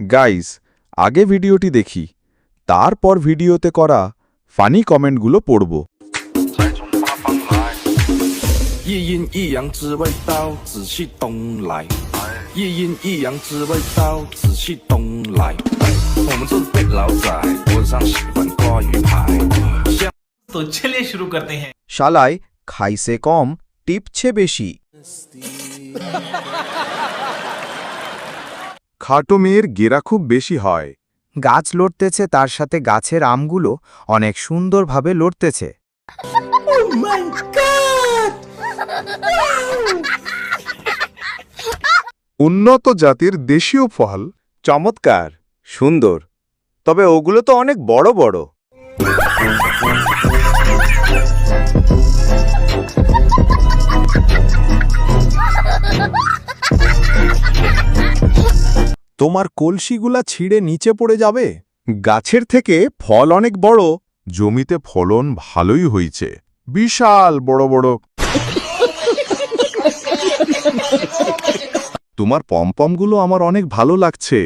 Guys আগে ভিডিওটি দেখি তারপর ভিডিওতে করা ফানি কমেন্টগুলো পড়ব। শালায় খাইছে কম টিপছে বেশি। খাটো মেয়ের গেরা খুব বেশি হয়। গাছ লড়তেছে তার সাথে গাছের আমগুলো অনেক সুন্দরভাবে লড়তেছে। উন্নত জাতির দেশীয় ফল চমৎকার সুন্দর। তবে ওগুলো তো অনেক বড় বড়। তোমার কলসিগুলা ছিঁড়ে নিচে পড়ে যাবে। গাছের থেকে ফল অনেক বড়, জমিতে ফলন ভালোই হয়েছে বিশাল বড় বড়। তোমার পম্পমগুলো আমার অনেক ভালো লাগছে।